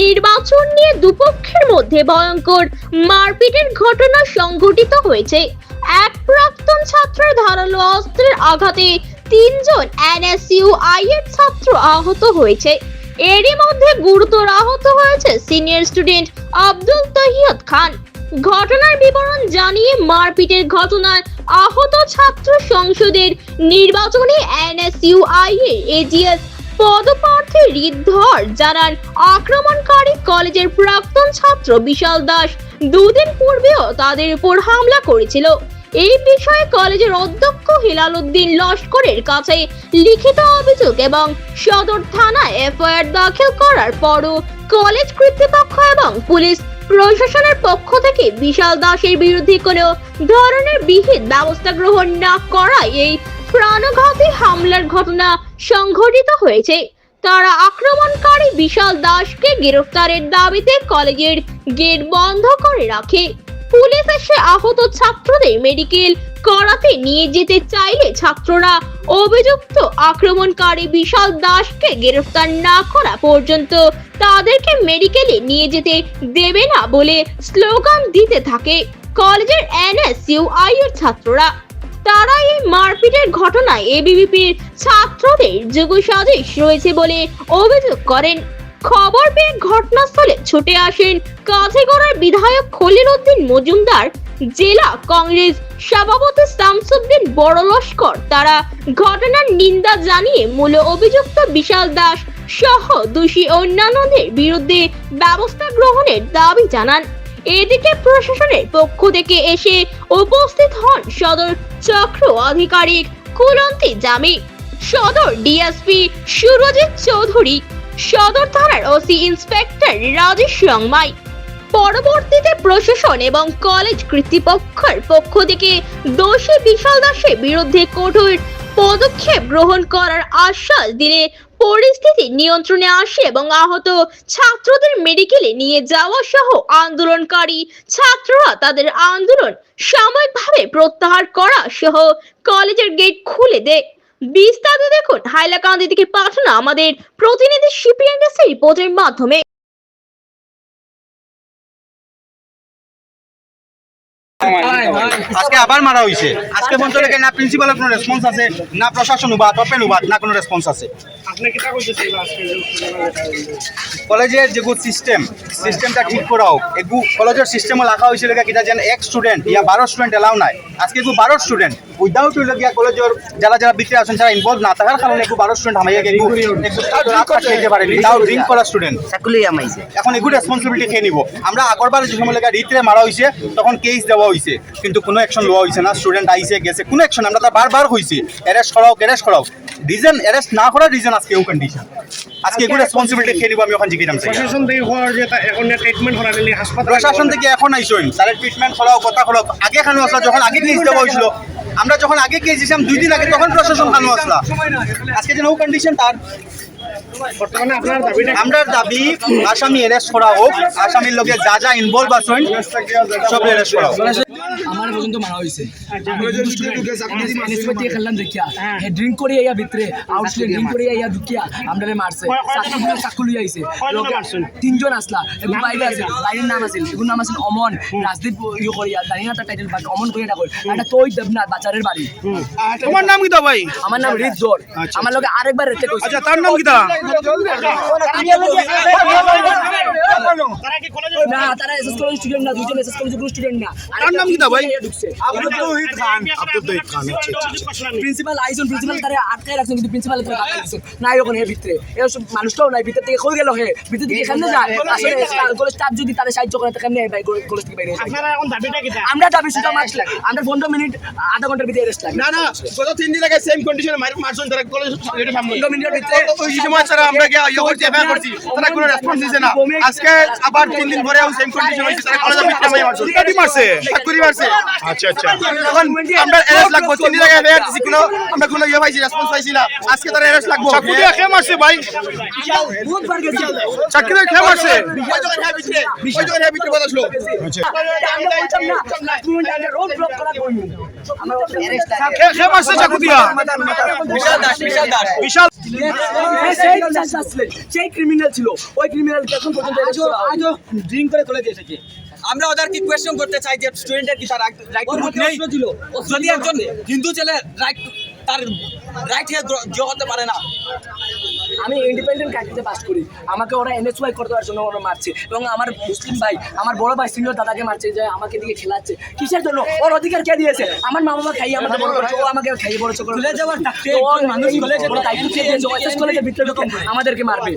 নির্বাচন নিয়ে দুপক্ষের মধ্যে ভয়ঙ্কর মারপিটের ঘটনা সংঘটিত হয়েছে। এক প্রাক্তন ছাত্রের ধারালো অস্ত্রের আঘাতে তিনজন এনএসইউআই এর ছাত্র আহত হয়েছে। এরই মধ্যে গুরুতর আহত হয়েছে সিনিয়র স্টুডেন্ট আব্দুল তহিয়ত খান। ঘটনার বিবরণ জানিয়ে মারপিটের ঘটনায় আহত ছাত্র সংসদের নির্বাচনে এনএসইউআই এর এজিএস পদপ্রার্থী হৃদধর জানান আক্রমণকারী কলেজের প্রাক্তন ছাত্র বিশাল দাস দুদিন পূর্বেও তাদের উপর হামলা করেছিল। এই বিষয়ে কলেজের অধ্যক্ষ হিলাল উদ্দিন লস্করের কাছে লিখিত অভিযোগ এবং সদর থানায় এফআইআর দাখিল করার পরও কলেজ কর্তৃপক্ষ এবং পুলিশ প্রশাসনের পক্ষ থেকে বিশাল দাসের বিরুদ্ধে কোনো ধরনের বিহিত ব্যবস্থা গ্রহণ না করায় এই প্রাণঘাতী হামলার ঘটনা সংঘটিত হয়েছে। তারা আক্রমণকারী বিশাল দাসকে গ্রেফতারের দাবিতে কলেজের গেট বন্ধ করে রাখে। পুলিশ এসে আহত ছাত্রদের মেডিকেল করাতে নিয়ে যেতে চাইলে ছাত্ররা অভিযুক্ত আক্রমণকারী বিশাল দাসকে গ্রেফতার না করা পর্যন্ত তাদেরকে মেডিকেলে নিয়ে যেতে দেবে না বলে স্লোগান দিতে থাকে। কলেজের এনএসইউআই এর ছাত্ররা তারা এই মারপিটের ঘটনায় এবিভিপির ছাত্রদের যোগসাজশ রয়েছে বলে অভিযোগ করেন। খবর পেয়ে ঘটনাস্থলে ছুটে আসেন কাঁথিগড়ার বিধায়ক খলিল উদ্দিন মজুমদার, জেলা কংগ্রেস সভাপতি শামসুদ্দিন বড় লস্কর তারা ঘটনার নিন্দা জানিয়ে মূল অভিযুক্ত বিশাল দাস সহ দোষী অন্যান্যদের বিরুদ্ধে ব্যবস্থা গ্রহণের দাবি জানান। এদিকে প্রশাসনের পক্ষ থেকে এসে উপস্থিত হন সদর চক্র আধিকারিক কুলন্তি জামি, সদর ডিএসপি সুরজিৎ চৌধুরী, সদর থানার ওসি ইন্সপেক্টর রাজেশ রংমাই। পরবর্তীতে প্রশাসন এবং কলেজ কর্তৃপক্ষের পক্ষ থেকে দোষী বিশাল দাসের বিরুদ্ধে কঠোর পদক্ষেপ গ্রহণ করার আশ্বাস দিলে পরিস্থিতি নিয়ন্ত্রণে আসে এবং আহত ছাত্রদের মেডিকেলে নিয়ে যাওয়া সহ আন্দোলনকারী ছাত্ররা তাদের আন্দোলন সাময়িকভাবে প্রত্যাহার করা সহ কলেজের গেট খুলে দেয়। বিস্তারিত দেখুন হাইলাকান্দি থেকে পাঠানো আমাদের প্রতিনিধি সিপিএনএস রিপোর্টের মাধ্যমে। আজকে আবার মারা হয়েছে আজকে পর্যন্ত দেখে না প্রিন্সিপালের কোনো রেসপন্স আছে না প্রশাসন উবাদ ওপেন উবাদ না কোনো রেসপন্স আছে? আপনি কিটা কইতেছেন আজকে কলেজের যে সিস্টেম সিস্টেমটা ঠিক করা হোক এগু কলেজের সিস্টেমে রাখা হয়েছিল কিনা যেন এক স্টুডেন্ট ইয়া বারো স্টুডেন্ট এলাও নাই। আজকে এগু বারো স্টুডেন্ট উইদাউট হইল গিয়া কলেজের যারা যারা ভিতরে আছেন যারা ইনভলভ না থাকার কারণে এগু বারো স্টুডেন্ট হামাইয়া এগু খেতে পারেনি। তাও ড্রিঙ্ক করা স্টুডেন্ট চাকুলি আমাইছে এখন এগুলো রেসপন্সিবিলিটি খেয়ে নিব। আমরা আগরবার যে সময় লেগে রিতরে মারা হয়েছে তখন কেস দেওয়া হয়েছে কিন্তু কোনো অ্যাকশন লওয়া হয়েছে না। স্টুডেন্ট আইসে গেছে কোনো অ্যাকশন আমরা তার বারবার হয়েছি অ্যারেস্ট করাও অ্যারেস্ট করাও। রিজন অ্যারেস্ট না করার রিজন আজকে এও কন্ডিশন আজকে এগুলো রেসপন্সিবিলিটি খেয়ে নিব আমি ওখানে জিজ্ঞাসা চাই। প্রশাসন থেকে হওয়ার যে তা- এখন ট্রিটমেন্ট করা নিলে হাসপাতাল প্রশাসন থেকে এখন আইসইন তাহলে ট্রিটমেন্ট করাও কথা করাও আগে খানো আসলা যখন আগে কেস দেওয়া হয়েছিল আমরা যখন আগে গিয়েছিলাম দুই দিন আগে তখন প্রশাসন ভালো আসলাম আজকে যে নো কন্ডিশন তার আমরা দাবি আসামি অ্যারেস্ট করা হোক আসামির লগে যা যা ইনভলভ আছেন সব অ্যারেস্ট করা হোক। আমার পর্যন্ত মারা হয়েছে। দিয়ে খেললাম দেখিয়া। হে ড্রিঙ্ক করে ইয়া ভিতরে ড্রিঙ্ক করে ইয়া ঢুকিয়া আমরা মারছে। চাকু চাকু লই আইছে। তিনজন আসলা। এবং বাইরে আছে। বাইরের নাম আছে। এগুলোর নাম আছে অমন। রাজদীপ ইয়ে করিয়া দাঁড়িয়ে তার টাইটেল বাট অমন করিয়া ডাকল এটা তোই দেবনাথ বাজারের বাড়ি। তোমার নাম কিতা ভাই? আমার নাম রিত জোর আমার লগে আরেকবার রেতে কইছে। আচ্ছা তার নাম কি কলেজে না তারা এসএস কলেজ স্টুডেন্ট না দুইজন এসএস কলেজের কোনো স্টুডেন্ট না তার নাম কিতা ভাই? আব্দুল তহিদ খান আব্দুল তহিদ খান প্রিন্সিপাল আইসন প্রিন্সিপাল তারে আটকায় রাখছেন কিন্তু প্রিন্সিপাল তারে আটকায় রাখছেন নাই ওখানে ভিতরে এসব মানুষটাও নাই ভিতর থেকে কই গেল হে ভিতর থেকে কেমনে যায় আসলে কলেজ স্টাফ যদি তাদের সাহায্য করে তো কেমনে ভাই কলেজ থেকে বাইরে আপনারা এখন দাবিটা কিটা আমরা দাবি শুধু মার্চ লাগে আমরা পনেরো মিনিট আধা ঘণ্টার ভিতরে রেস্ট লাগে না না গত তিন দিন আগে সেম কন্ডিশনে মারি মারছেন তারা কলেজ এটা সামনে পনেরো মিনিটের ভিতরে ওই সময় ছাড়া আমরা গিয়ে ইয়ে করছি এফআইআর করছি। তারা কোনো রেসপন্স দিছে না। আজকে আবার তিন দিন পরে সেম কন্ডিশন হয়েছে। তারা কলেজে মিথ্যা মারি মারছে। কি মারছে? চাকুরি মারছে। আচ্ছা আচ্ছা। এখন আমরা এরেস্ট লাগবো। তিন দিন আগে এফআইআর দিছি কোনো আমরা কোনো ইয়ে পাইছি রেসপন্স পাইছি না। আজকে তারা এরেস্ট লাগবো। চাকু দিয়ে খেয়ে মারছে ভাই? বহুত বার গেছি চাকু দিয়ে খেয়ে মারছে? ওই যখন ভিতরে ওই যখন ভিতরে কথা ছিল আমরা বলতাম না লাস্ট মোমেন্টে আমরা রোড ব্লক করা কইনি আমরা খেয়ে খেয়ে মারছে চাকু দিয়া বিশাল দাস বিশাল দাস। বিশাল সেই আসলে সেই ক্রিমিনাল ছিল। ওই ক্রিমিনাল এখন পর্যন্ত আজও আজও ড্রিঙ্ক করে কলেজে এসেছে আমরা ওদেরকে কোয়েশ্চন করতে চাই যে স্টুডেন্টের কি তার রাইট ছিল। যদি একজন হিন্দু ছেলে রাইট তার রাইট যোগ হতে পারে না। আমি ইন্ডিপেন্ডেন্ট কাটিতে পাস করি। আমাকে ওরা এনএসওয়াই করে দেওয়ার জন্য ওরা মারছে। এবং আমার মুসলিম ভাই আমার বড় ভাই সিনিয়র দাদাকে মারছে যে আমাকে দিকে খেলাচ্ছে। কিসের জন্য? ওর অধিকার কে দিয়েছে? আমার মা বাবা খাইয়ে আমাকে বড় করেছে ও আমাকে খাইয়ে বড় করে ভুলে যাওয়ার মানুষ কলেজে ভিতরে ঢুকে আমাদেরকে মারবে।